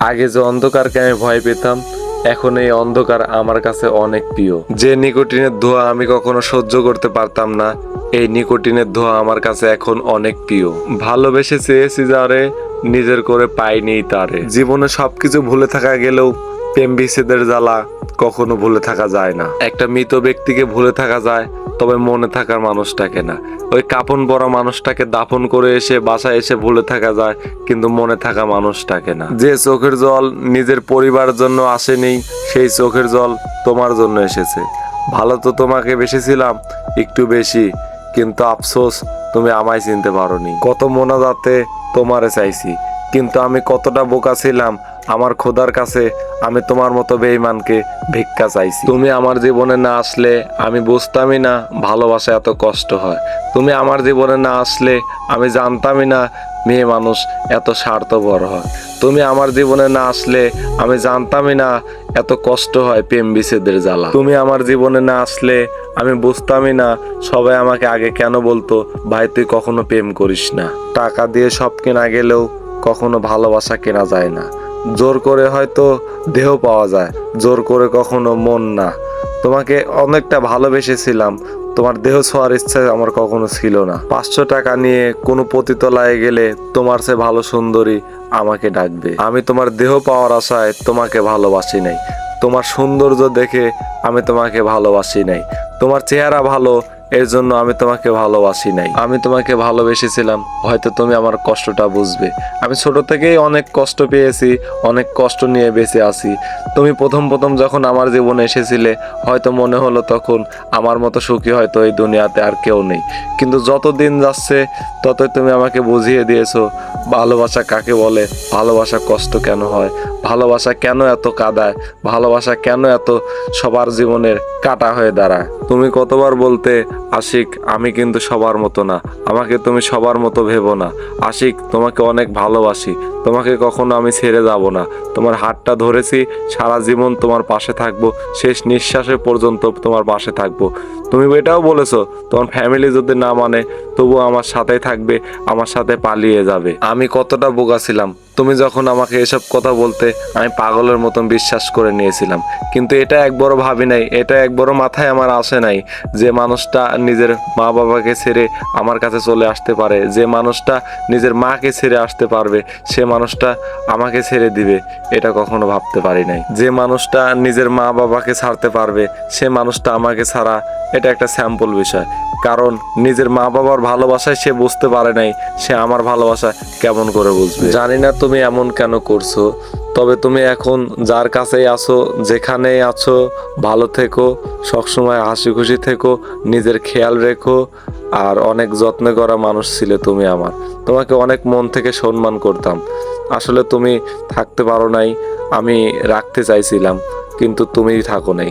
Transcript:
আগে যে অন্ধকারকে আমি ভয় পেতাম, এখন এই অন্ধকার আমার কাছে অনেক প্রিয়। যে নিকোটিনের ধোঁয়া আমি কখনো সহ্য করতে পারতাম না, এই নিকোটিনের ধোঁয়া আমার কাছে এখন অনেক প্রিয়। ভালোবেসে চেয়েছি যারে নিজের করে পাইনি তারে। জীবনে সবকিছু ভুলে থাকা গেলেও প্রেম বিচ্ছেদের জ্বালা কখনো ভুলে থাকা যায় না। একটা মৃত ব্যক্তিকে ভুলে থাকা যায়, তবে মনে থাকার মানুষটাকে না। ওই কাপন পরা মানুষটাকে দাফন করে এসে বাসায় এসে ভুলে থাকা যায়, কিন্তু মনে থাকা মানুষটাকে না। যে চোখের জল নিজের পরিবারের জন্য আসেনি, সেই চোখের জল তোমার জন্য এসেছে। ভালো তো তোমাকে বেশিছিলাম একটু বেশি, কিন্তু আফসোস তুমি আমায় চিনতে পারোনি। কত মোনাজাতে তোমারে চাইছি, কিন্তু আমি কতটা বোকা ছিলাম আমার খোদার কাছে আমি তোমার মতো বেঈমানকে ভিক্ষা চাইছি। তুমি আমার জীবনে না আসলে আমি বুঝতামই না ভালোবাসা এত কষ্ট হয়। তুমি আমার জীবনে না আসলে আমি জানতামই না মেয়ে মানুষ এত স্বার্থপর হয়। তুমি আমার জীবনে না আসলে আমি জানতামই না এত কষ্ট হয় প্রেম বিচ্ছেদের জ্বালা। তুমি আমার জীবনে না আসলে আমি বুঝতামই না সবাই আমাকে আগে কেন বলতো, ভাই, তুই কখনো প্রেম করিস না। টাকা দিয়ে সব কেনা গেলেও কখনো ভালোবাসা কেনা যায় না। জোর করে হয়তো দেহ পাওয়া যায়, জোর করে কখনো মন না। তোমাকে অনেকটা ভালোবেসেছিলাম, তোমার দেহ ছোঁয়ার ইচ্ছা আমার কখনো ছিল না। পাঁচশো টাকা নিয়ে কোনো পতিতলায় গেলে তোমার সে ভালো সুন্দরী আমাকে ডাকবে। আমি তোমার দেহ পাওয়ার আশায় তোমাকে ভালোবাসি নাই। তোমার সৌন্দর্য দেখে আমি তোমাকে ভালোবাসি নাই। তোমার চেহারা ভালো এর জন্য আমি তোমাকে ভালোবাসি নাই। আমি তোমাকে ভালোবেসেছিলাম, হয়তো তুমি আমার কষ্টটা বুঝবে। আমি ছোট থেকেই অনেক কষ্ট পেয়েছি, অনেক কষ্ট নিয়ে বেঁচে আছি। তুমি প্রথম প্রথম যখন আমার জীবনে এসেছিলে, হয়তো মনে হলো তখন আমার মতো সুখী হয়তো এই দুনিয়াতে আর কেউ নেই। কিন্তু যত দিন যাচ্ছে, ততই তুমি আমাকে বুঝিয়ে দিয়েছ, ভালোবাসা কাকে বলে, ভালোবাসা কষ্ট কেন হয়, ভালোবাসা কেন এত কাদায়, ভালোবাসা কেন এত সবার জীবনের কাটা হয়ে দাঁড়ায়। তুমি কতবার বলতে আশিক, আমি কিন্তু সবার মতো না। আমাকে তুমি সবার মতো ভেবো না। আশিক, তোমাকে অনেক ভালোবাসি। তোমাকে কখনো আমি ছেড়ে যাব না। তোমার হাতটা ধরেছি, সারা জীবন তোমার পাশে থাকব, শেষ নিঃশ্বাসে পর্যন্ত তোমার পাশে থাকব। তুমি এটাও বলেছ, তোমার ফ্যামিলি যদি না মানে তবু আমার সাথে থাকবে, আমার সাথে পালিয়ে যাবে। আমি কতটা বোকা ছিলাম। তুমি যখন আমাকে এসব কথা বলতে, আমি পাগলের মতন বিশ্বাস করে নিয়েছিলাম। কিন্তু এটা একবারও ভাবি নাই, এটা একবারও মাথায় আমার আসে নাই যে মানুষটা নিজের মা বাবাকে ছেড়ে আমার কাছে চলে আসতে পারে। যে মানুষটা নিজের মাকে ছেড়ে আসতে পারবে, সে মানুষটা আমাকে ছেড়ে দিবে, এটা কখনো ভাবতে পারি নাই। যে মানুষটা নিজের মা বাবাকে ছাড়তে পারবে, সে মানুষটা আমাকে ছাড়া, এটা একটা স্যাম্পল বিষয়। কারণ নিজের মা বাবার ভালোবাসায় সে বুঝতে পারে নাই, সে আমার ভালোবাসা কেমন করে বুঝবে? জানি না তুমি এমন কেন করছ তবে তুমি এখন যার কাছেই আছো, যেখানেই আছো, ভালো থেকো, সবসময় হাসি খুশি থেকো, নিজের খেয়াল রেখো, আর অনেক যত্ন করা মানুষ ছিলে তুমি আমার। তোমাকে অনেক মন থেকে সম্মান করতাম। আসলে তুমি থাকতে পারো নাই, আমি রাখতে চাইছিলাম, কিন্তু তুমি থাকো নাই।